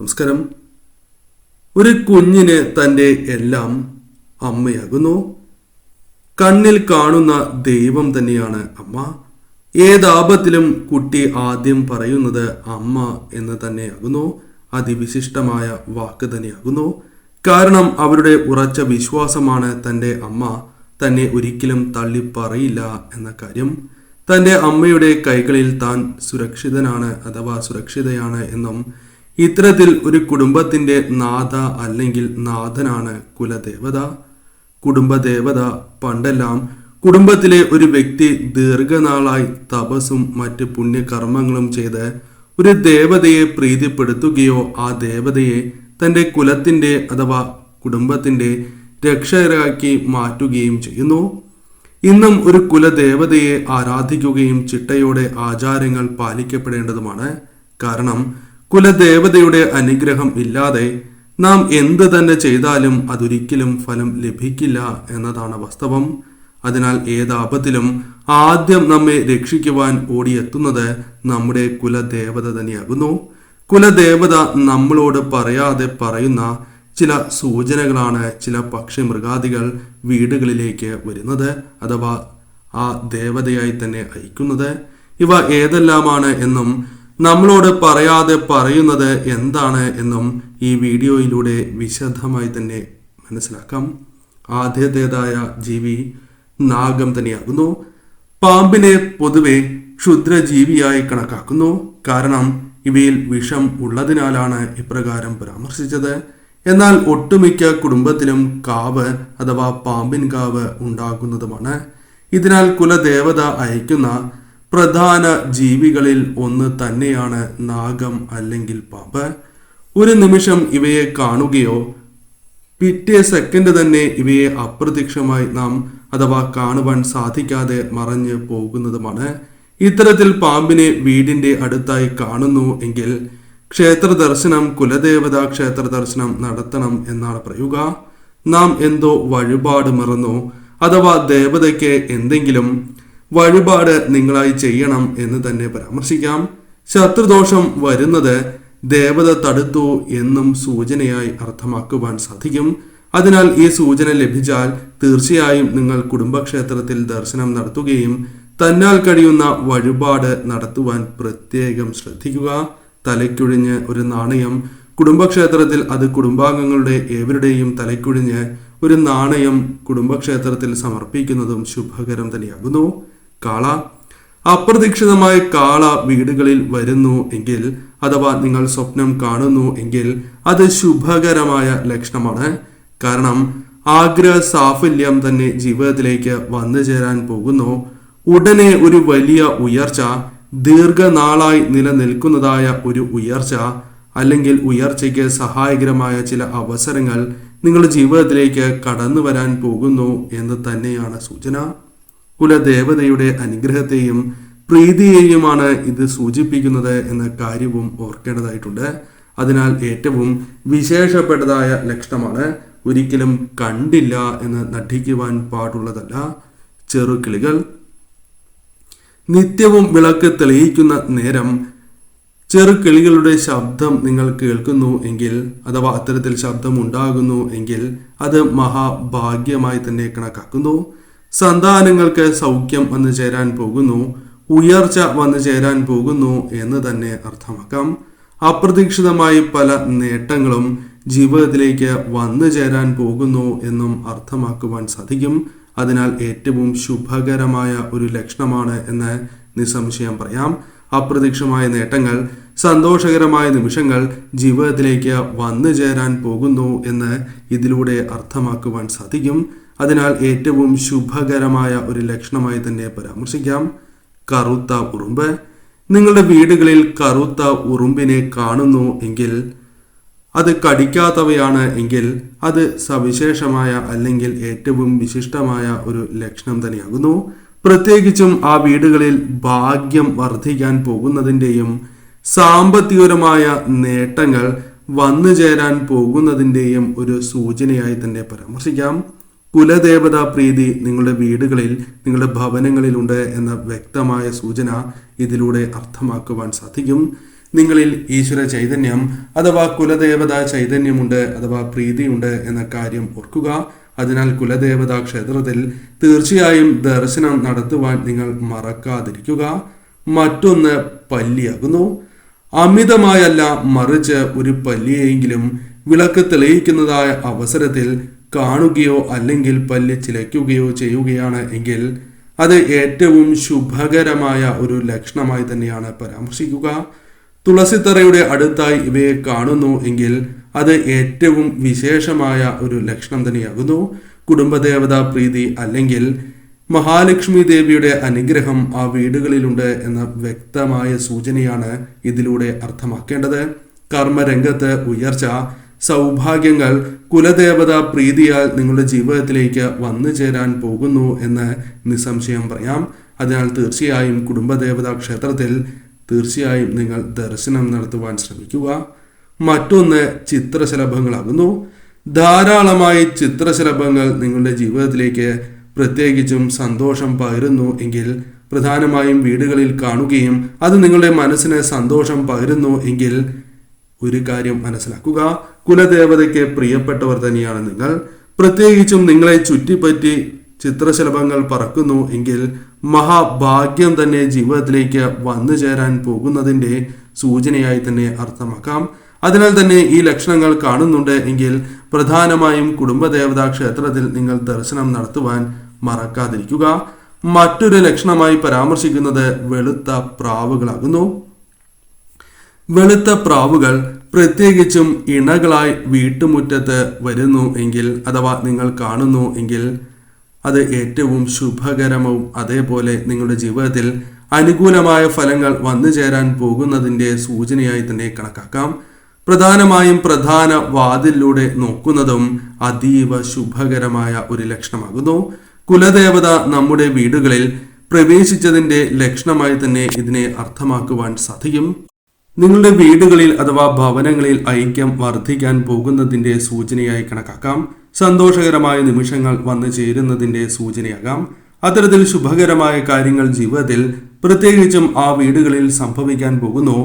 നമസ്കാരം. ഒരു കുഞ്ഞിന് തന്റെ എല്ലാം അമ്മയാകുന്നു. കണ്ണിൽ കാണുന്ന ദൈവം തന്നെയാണ് അമ്മ. ഏതാപത്തിലും കുട്ടി ആദ്യം പറയുന്നത് അമ്മ എന്ന് തന്നെയാകുന്നു. അതിവിശിഷ്ടമായ വാക്ക് തന്നെയാകുന്നു. കാരണം അവരുടെ ഉറച്ച വിശ്വാസമാണ് തന്റെ അമ്മ. തന്നെ ഒരിക്കലും തള്ളിപ്പറയില്ല എന്ന കാര്യം. തന്റെ അമ്മയുടെ കൈകളിൽ താൻ സുരക്ഷിതനാണ് അഥവാ സുരക്ഷിതയാണ് എന്നും ഇത്തരത്തിൽ ഒരു കുടുംബത്തിന്റെ നാഥ അല്ലെങ്കിൽ നാഥനാണ് കുലദേവത. കുടുംബദേവത പണ്ടെല്ലാം കുടുംബത്തിലെ ഒരു വ്യക്തി ദീർഘനാളായി തപസ്സും മറ്റ് പുണ്യകർമ്മങ്ങളും ചെയ്ത് ഒരു ദേവതയെ പ്രീതിപ്പെടുത്തുകയോ ആ ദേവതയെ തന്റെ കുലത്തിന്റെ അഥവാ കുടുംബത്തിന്റെ രക്ഷകരാക്കി മാറ്റുകയും ചെയ്യുന്നു. ഇന്നും ഒരു കുലദേവതയെ ആരാധിക്കുകയും ചിട്ടയോടെ ആചാരങ്ങൾ പാലിക്കപ്പെടേണ്ടതുമാണ്. കാരണം കുലദേവതയുടെ അനുഗ്രഹം ഇല്ലാതെ നാം എന്ത് തന്നെ ചെയ്താലും അതൊരിക്കലും ഫലം ലഭിക്കില്ല എന്നതാണ് വാസ്തവം. അതിനാൽ ഏതാപത്തിലും ആദ്യം നമ്മെ രക്ഷിക്കുവാൻ ഓടിയെത്തുന്നത് നമ്മുടെ കുലദേവത തന്നെയാകുന്നു. കുലദേവത നമ്മളോട് പറയാതെ പറയുന്ന ചില സൂചനകളാണ് ചില പക്ഷി മൃഗാദികൾ വീടുകളിലേക്ക് വരുന്നത് അഥവാ ആ ദേവതയായി തന്നെ അയക്കുന്നത്. ഇവ ഏതെല്ലാമാണ് എന്നും നമ്മളോട് പറയാതെ പറയുന്നത് എന്താണ് എന്നും ഈ വീഡിയോയിലൂടെ വിശദമായി തന്നെ മനസ്സിലാക്കാം. ആദ്യത്തേതായ ജീവി നാഗം തന്നെയാകുന്നു. പാമ്പിനെ പൊതുവെ ക്ഷുദ്രജീവിയായി കണക്കാക്കുന്നു. കാരണം ഇവയിൽ വിഷം ഉള്ളതിനാലാണ് ഇപ്രകാരം പരാമർശിച്ചത്. എന്നാൽ ഒട്ടുമിക്ക കുടുംബത്തിലും കാവ് അഥവാ പാമ്പിൻ കാവ് ഉണ്ടാകുന്നതുമാണ്. ഇതിനാൽ കുലദേവത അയക്കുന്ന പ്രധാന ജീവികളിൽ ഒന്ന് തന്നെയാണ് നാഗം അല്ലെങ്കിൽ പാമ്പ്. ഒരു നിമിഷം ഇവയെ കാണുകയോ പിറ്റേ സെക്കൻഡ് തന്നെ ഇവയെ അപ്രത്യക്ഷമായി നാം അഥവാ കാണുവാൻ സാധിക്കാതെ മറഞ്ഞു പോകുന്നതുമാണ്. ഇത്തരത്തിൽ പാമ്പിനെ വീടിന്റെ അടുത്തായി കാണുന്നു എങ്കിൽ ക്ഷേത്ര ദർശനം കുലദേവത ക്ഷേത്ര ദർശനം നടത്തണം എന്നാണ് പറയുക. നാം എന്തോ വഴിപാട് മറന്നു അഥവാ ദേവതയ്ക്ക് എന്തെങ്കിലും വഴിപാട് നിങ്ങളായി ചെയ്യണം എന്ന് തന്നെ പരാമർശിക്കാം. ശത്രുദോഷം വരുന്നത് ദേവത തടുത്തു എന്നും സൂചനയായി അർത്ഥമാക്കുവാൻ സാധിക്കും. അതിനാൽ ഈ സൂചന ലഭിച്ചാൽ തീർച്ചയായും നിങ്ങൾ കുടുംബക്ഷേത്രത്തിൽ ദർശനം നടത്തുകയും തന്നാൽ കഴിയുന്ന വഴിപാട് നടത്തുവാൻ പ്രത്യേകം ശ്രദ്ധിക്കുക. തലയ്ക്കൊഴിഞ്ഞ് ഒരു നാണയം. കുടുംബക്ഷേത്രത്തിൽ അത് കുടുംബാംഗങ്ങളുടെ ഏവരുടെയും തലയ്ക്കൊഴിഞ്ഞ് ഒരു നാണയം കുടുംബക്ഷേത്രത്തിൽ സമർപ്പിക്കുന്നതും ശുഭകരം തന്നെയാകുന്നു. കാള. അപ്രതീക്ഷിതമായ കാള വീടുകളിൽ വരുന്നു എങ്കിൽ അഥവാ നിങ്ങൾ സ്വപ്നം കാണുന്നു എങ്കിൽ അത് ശുഭകരമായ ലക്ഷണമാണ്. കാരണം ആഗ്രഹ സാഫല്യം തന്നെ ജീവിതത്തിലേക്ക് വന്നു ചേരാൻ പോകുന്നു. ഉടനെ ഒരു വലിയ ഉയർച്ച ദീർഘനാളായി നിലനിൽക്കുന്നതായ ഒരു ഉയർച്ച അല്ലെങ്കിൽ ഉയർച്ചയ്ക്ക് സഹായകരമായ ചില അവസരങ്ങൾ നിങ്ങളുടെ ജീവിതത്തിലേക്ക് കടന്നു വരാൻ പോകുന്നു എന്ന് തന്നെയാണ് സൂചന. കുലദേവതയുടെ അനുഗ്രഹത്തെയും പ്രീതിയെയുമാണ് ഇത് സൂചിപ്പിക്കുന്നത് എന്ന കാര്യവും ഓർക്കേണ്ടതായിട്ടുണ്ട്. അതിനാൽ ഏറ്റവും വിശേഷപ്പെട്ടതായ ലക്ഷണമാണ് ഒരിക്കലും കണ്ടില്ല എന്ന് നടിക്കുവാൻ പാടുള്ളതല്ല. ചെറുകിളികൾ നിത്യവും വിളക്ക് തെളിയിക്കുന്ന നേരം ചെറുകിളികളുടെ ശബ്ദം നിങ്ങൾ കേൾക്കുന്നു എങ്കിൽ അഥവാ അത്തരത്തിൽ ശബ്ദം ഉണ്ടാകുന്നു എങ്കിൽ അത് മഹാഭാഗ്യമായി തന്നെ കണക്കാക്കുന്നു. സന്താനങ്ങൾക്ക് സൗഖ്യം വന്നു ചേരാൻ പോകുന്നു ഉയർച്ച വന്നു ചേരാൻ പോകുന്നു എന്ന് തന്നെ അർത്ഥമാക്കാം. അപ്രതീക്ഷിതമായി പല നേട്ടങ്ങളും ജീവിതത്തിലേക്ക് വന്നു ചേരാൻ പോകുന്നു എന്നും അർത്ഥമാക്കുവാൻ സാധിക്കും. അതിനാൽ ഏറ്റവും ശുഭകരമായ ഒരു ലക്ഷണമാണ് എന്ന് നിസ്സംശയം പറയാം. അപ്രതീക്ഷിതമായ നേട്ടങ്ങൾ സന്തോഷകരമായ നിമിഷങ്ങൾ ജീവിതത്തിലേക്ക് വന്നു ചേരാൻ പോകുന്നു എന്ന് ഇതിലൂടെ അർത്ഥമാക്കുവാൻ സാധിക്കും. അതിനാൽ ഏറ്റവും ശുഭകരമായ ഒരു ലക്ഷണമായി തന്നെ പരാമർശിക്കാം. കറുത്ത ഉറുമ്പ്. നിങ്ങളുടെ വീടുകളിൽ കറുത്ത ഉറുമ്പിനെ കാണുന്നു എങ്കിൽ അത് കടിക്കാത്തവയാണ് എങ്കിൽ അത് സവിശേഷമായ അല്ലെങ്കിൽ ഏറ്റവും വിശിഷ്ടമായ ഒരു ലക്ഷണം തന്നെയാകുന്നു. പ്രത്യേകിച്ചും ആ വീടുകളിൽ ഭാഗ്യം വർദ്ധിക്കാൻ പോകുന്നതിന്റെയും സാമ്പത്തികപരമായ നേട്ടങ്ങൾ വന്നു ചേരാൻ പോകുന്നതിന്റെയും ഒരു സൂചനയായി തന്നെ പരാമർശിക്കാം. കുലദേവത പ്രീതി നിങ്ങളുടെ വീടുകളിൽ നിങ്ങളുടെ ഭവനങ്ങളിലുണ്ട് എന്ന വ്യക്തമായ സൂചന ഇതിലൂടെ അർത്ഥമാക്കുവാൻ സാധിക്കും. നിങ്ങളിൽ ഈശ്വര ചൈതന്യം അഥവാ കുലദേവത ചൈതന്യമുണ്ട് അഥവാ പ്രീതിയുണ്ട് എന്ന കാര്യം ഓർക്കുക. അതിനാൽ കുലദേവതാ ക്ഷേത്രത്തിൽ തീർച്ചയായും ദർശനം നടത്തുവാൻ നിങ്ങൾ മറക്കാതിരിക്കുക. മറ്റൊന്ന് പല്ലിയാകുന്നു. അമിതമായല്ല മറിച്ച് ഒരു പല്ലിയെങ്കിലും വിളക്ക് തെളിയിക്കുന്നതായ അവസരത്തിൽ കാണുകയോ അല്ലെങ്കിൽ പല്ല് ചിലയ്ക്കുകയോ ചെയ്യുകയാണ് എങ്കിൽ അത് ഏറ്റവും ശുഭകരമായ ഒരു ലക്ഷണമായി തന്നെയാണ് പരാമർശിക്കുക. തുളസിത്തറയുടെ അടുത്തായി ഇവയെ കാണുന്നു എങ്കിൽ അത് ഏറ്റവും വിശേഷമായ ഒരു ലക്ഷണം തന്നെയാകുന്നു. കുടുംബദേവതാ പ്രീതി അല്ലെങ്കിൽ മഹാലക്ഷ്മി ദേവിയുടെ അനുഗ്രഹം ആ വീടുകളിലുണ്ട് എന്ന വ്യക്തമായ സൂചനയാണ് ഇതിലൂടെ അർത്ഥമാക്കേണ്ടത്. കർമ്മരംഗത്ത് ഉയർച്ച സൗഭാഗ്യങ്ങൾ കുലദേവത പ്രീതിയാൽ നിങ്ങളുടെ ജീവിതത്തിലേക്ക് വന്നു ചേരാൻ പോകുന്നു എന്ന് നിസ്സംശയം പറയാം. അതിനാൽ തീർച്ചയായും കുടുംബദേവതാ ക്ഷേത്രത്തിൽ തീർച്ചയായും നിങ്ങൾ ദർശനം നടത്തുവാൻ ശ്രമിക്കുക. മറ്റൊന്ന് ചിത്രശലഭങ്ങളാകുന്നു. ധാരാളമായി ചിത്രശലഭങ്ങൾ നിങ്ങളുടെ ജീവിതത്തിലേക്ക് പ്രത്യേകിച്ചും സന്തോഷം പകരുന്നു എങ്കിൽ പ്രധാനമായും വീടുകളിൽ കാണുകയും അത് നിങ്ങളുടെ മനസ്സിന് സന്തോഷം പകരുന്നു എങ്കിൽ ഒരു കാര്യം മനസ്സിലാക്കുക. കുലദേവതയ്ക്ക് പ്രിയപ്പെട്ടവർ തന്നെയാണ് നിങ്ങൾ. പ്രത്യേകിച്ചും നിങ്ങളെ ചുറ്റിപ്പറ്റി ചിത്രശലഭങ്ങൾ പറക്കുന്നു എങ്കിൽ മഹാഭാഗ്യം തന്നെ ജീവിതത്തിലേക്ക് വന്നു ചേരാൻ പോകുന്നതിന്റെ സൂചനയായി തന്നെ അർത്ഥമാക്കാം. അതിനാൽ തന്നെ ഈ ലക്ഷണങ്ങൾ കാണുന്നുണ്ട് എങ്കിൽ പ്രധാനമായും കുടുംബദേവതാ ക്ഷേത്രത്തിൽ നിങ്ങൾ ദർശനം നടത്തുവാൻ മറക്കാതിരിക്കുക. മറ്റൊരു ലക്ഷണമായി പരാമർശിക്കുന്നത് വെളുത്ത പ്രാവുകളാകുന്നു. വെളുത്ത പ്രാവുകൾ പ്രത്യേകിച്ചും ഇണകളായി വീട്ടുമുറ്റത്ത് വരുന്നു എങ്കിൽ അഥവാ നിങ്ങൾ കാണുന്നു എങ്കിൽ അത് ഏറ്റവും ശുഭകരവും അതേപോലെ നിങ്ങളുടെ ജീവിതത്തിൽ അനുകൂലമായ ഫലങ്ങൾ വന്നു ചേരാൻ പോകുന്നതിന്റെ സൂചനയായി തന്നെ കണക്കാക്കാം. പ്രധാനമായും പ്രധാന വാതിലിലൂടെ നോക്കുന്നതും അതീവ ശുഭകരമായ ഒരു ലക്ഷണമാകുന്നു. കുലദേവത നമ്മുടെ വീടുകളിൽ പ്രവേശിച്ചതിന്റെ ലക്ഷണമായി തന്നെ ഇതിനെ അർത്ഥമാക്കുവാൻ സാധിക്കും. നിങ്ങളുടെ വീടുകളിൽ അഥവാ ഭവനങ്ങളിൽ ഐക്യം വർദ്ധിക്കാൻ പോകുന്നതിന്റെ സൂചനയായി കണക്കാക്കാം. സന്തോഷകരമായ നിമിഷങ്ങൾ വന്നു ചേരുന്നതിന്റെ സൂചനയാകാം. അത്തരത്തിൽ ശുഭകരമായ കാര്യങ്ങൾ ജീവിതത്തിൽ പ്രത്യേകിച്ചും ആ വീടുകളിൽ സംഭവിക്കാൻ പോകുന്നു.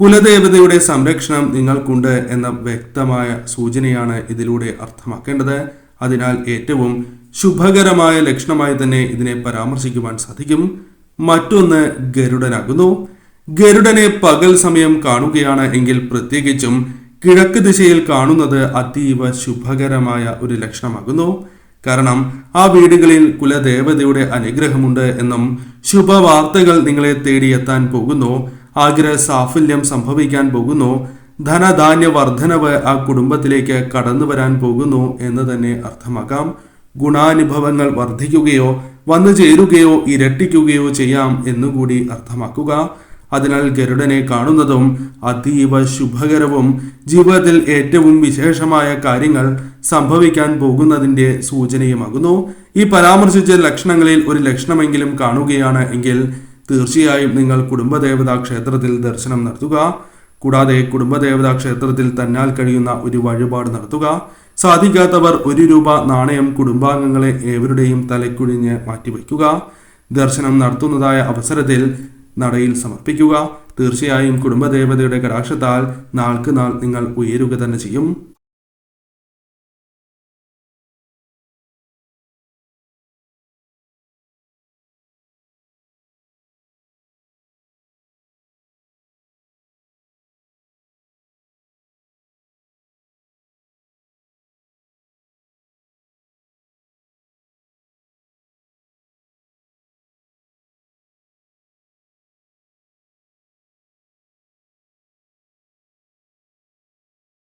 കുലദേവതയുടെ സംരക്ഷണം നിങ്ങൾക്കുണ്ട് എന്ന വ്യക്തമായ സൂചനയാണ് ഇതിലൂടെ അർത്ഥമാക്കേണ്ടത്. അതിനാൽ ഏറ്റവും ശുഭകരമായ ലക്ഷണമായി തന്നെ ഇതിനെ പരാമർശിക്കുവാൻ സാധിക്കും. മറ്റൊന്ന് ഗരുഡനാകുന്നു. ഗരുഡനെ പകൽ സമയം കാണുകയാണ് എങ്കിൽ പ്രത്യേകിച്ചും കിഴക്ക് ദിശയിൽ കാണുന്നത് അതീവ ശുഭകരമായ ഒരു ലക്ഷണമാകുന്നു. കാരണം ആ വീടുകളിൽ കുലദേവതയുടെ അനുഗ്രഹമുണ്ട് എന്നും ശുഭവാർത്തകൾ നിങ്ങളെ തേടിയെത്താൻ പോകുന്നു. ആഗ്രഹ സാഫല്യം സംഭവിക്കാൻ പോകുന്നു. ധനധാന്യ വർധനവ് ആ കുടുംബത്തിലേക്ക് കടന്നു വരാൻ പോകുന്നു എന്ന് തന്നെ അർത്ഥമാക്കാം. ഗുണാനുഭവങ്ങൾ വർദ്ധിക്കുകയോ വന്നു ചേരുകയോ ഇരട്ടിക്കുകയോ ചെയ്യാം എന്നുകൂടി അർത്ഥമാക്കുക. അതിനാൽ ഗരുഡനെ കാണുന്നതും അതീവ ശുഭകരവും ജീവിതത്തിൽ ഏറ്റവും വിശേഷമായ കാര്യങ്ങൾ സംഭവിക്കാൻ പോകുന്നതിന്റെ സൂചനയുമാകുന്നു. ഈ പരാമർശിച്ച ലക്ഷണങ്ങളിൽ ഒരു ലക്ഷണമെങ്കിലും കാണുകയാണ് എങ്കിൽ തീർച്ചയായും നിങ്ങൾ കുടുംബദേവതാ ക്ഷേത്രത്തിൽ ദർശനം നടത്തുക. കൂടാതെ കുടുംബദേവതാ ക്ഷേത്രത്തിൽ തന്നാൽ കഴിയുന്ന ഒരു വഴിപാട് നടത്തുക. സാധിക്കാത്തവർ ഒരു രൂപ നാണയം കുടുംബാംഗങ്ങളെ ഏവരുടെയും തലക്കുഴിഞ്ഞ് മാറ്റിവെക്കുക ദർശനം നടത്തുന്നതായ അവസരത്തിൽ നടയിൽ സമർപ്പിക്കുക. തീർച്ചയായും കുടുംബദേവതയുടെ കടാക്ഷത്താൽ നാൾക്ക് നാൾ നിങ്ങൾ ഉയരുക തന്നെ ചെയ്യും.